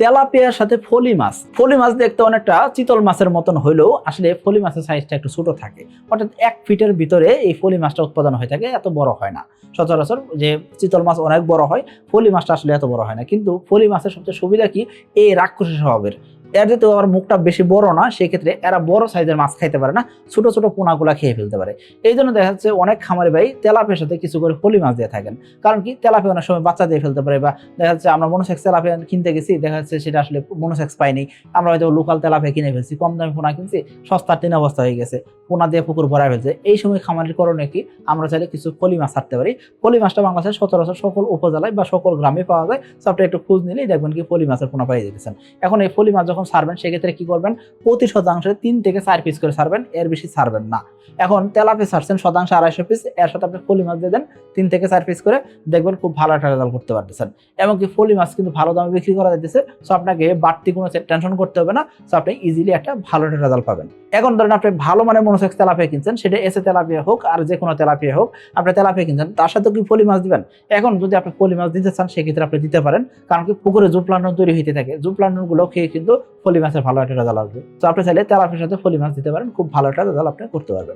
তেলাপিয়ার সাথে ফলি মাছ। ফলি মাছ দেখতে অনেকটা চিতল মাছের মতন হইলেও আসলে ফলি মাছের সাইজটা একটু ছোট থাকে। অর্থাৎ এক ফিটের ভিতরে এই ফলি মাছটা উৎপাদন হয়ে থাকে, এত বড় হয় না। সচরাচর যে চিতল মাছ অনেক বড় হয়, ফলি মাছটা আসলে এত বড় হয় না। কিন্তু ফলি মাছের সবচেয়ে সুবিধা কি? এই রাক্ষসী স্বভাবের। এর যেহেতু আবার মুখটা বেশি বড় না, সেক্ষেত্রে এরা বড় সাইজের মাছ খাইতে পারে না, ছোট ছোট পোনাগুলা খেয়ে ফেলতে পারে। এই জন্য দেখা যাচ্ছে অনেক খামারি ভাই তেলাপিয়ার সাথে কিছু করে ফলি মাছ দিয়ে থাকেন। কারণ কি? তেলাপিয়া অনেক সময় বাচ্চা দিয়ে ফেলতে পারে বা দেখা যাচ্ছে আমরা মনোসেক্স তেলাপিয়া কিনতে গেছি, দেখা যাচ্ছে সেটা আসলে মনোসেক্স পাইনি। আমরা হয়তো লোকাল তেলাপিয়া কিনে ফেলছি, কম দামে পোনা কিনছি, সস্তার তিন অবস্থা হয়ে গেছে, পোনা দিয়ে পুকুর ভরা ফেলছে। এই সময় খামারের করণে কি? আমরা চাইলে কিছু ফলি মাছ ছাড়তে পারি। ফলি মাছটা বাংলাদেশের সচরাচর সকল উপজেলায় বা সকল গ্রামে পাওয়া যায়। সো আপনি একটু খোঁজ নিলেই দেখবেন কি ফলি মাছের পোনা পাই যেতেছেন এখন এই ফলি মাছ যখন ছাড়বেন সেক্ষেত্রে কি করবেন? প্রতি শতাংশে তিন থেকে চার পিস করে ছাড়বেন এর বেশি ছাড়বেন না। এখন তেলাপি ছাড়ছেন শতাংশ আড়াইশো পিস এর সাথে আপনি ফলি মাছ দিয়ে দেন, তিন থেকে চার পিস করে দেখবেন খুব ভালো একটা রেজাল্ট করতে পারতেছেন। এমনকি ফলি মাছ কিন্তু ভালো দামে বিক্রি করা যাইতেছে সো আপনাকে বাড়তি কোনো টেনশন করতে হবে না সো আপনি ইজিলি একটা ভালো একটা রেজাল্ট পাবেন। এখন ধরেন আপনি ভালো মানের মনোসেক্স তেলাপিয়া কিনছেন, সেটা এসে তেলাপিয়া হোক আর যে কোনো তেলাপিয়া হোক, আপনি তেলাপিয়া কিনছেন, তার সাথে কি ফলি মাছ দিবেন? এখন যদি আপনি ফলি মাছ দিতে চান, সেক্ষেত্রে আপনি দিতে পারেন, কারণ কি পুকুরে জুপ প্লান্টন তৈরি হইতে থাকে। জুপ প্লান্টনগুলো খেয়ে কিন্তু ফলি মাছের ভালো একটা রেজাল্ট আসবে। তো আপনি চাইলে তেলাপিয়ার সাথে ফলি মাছ দিতে পারেন, খুব ভালো একটা রেজাল্ট আপনি করতে পারবেন।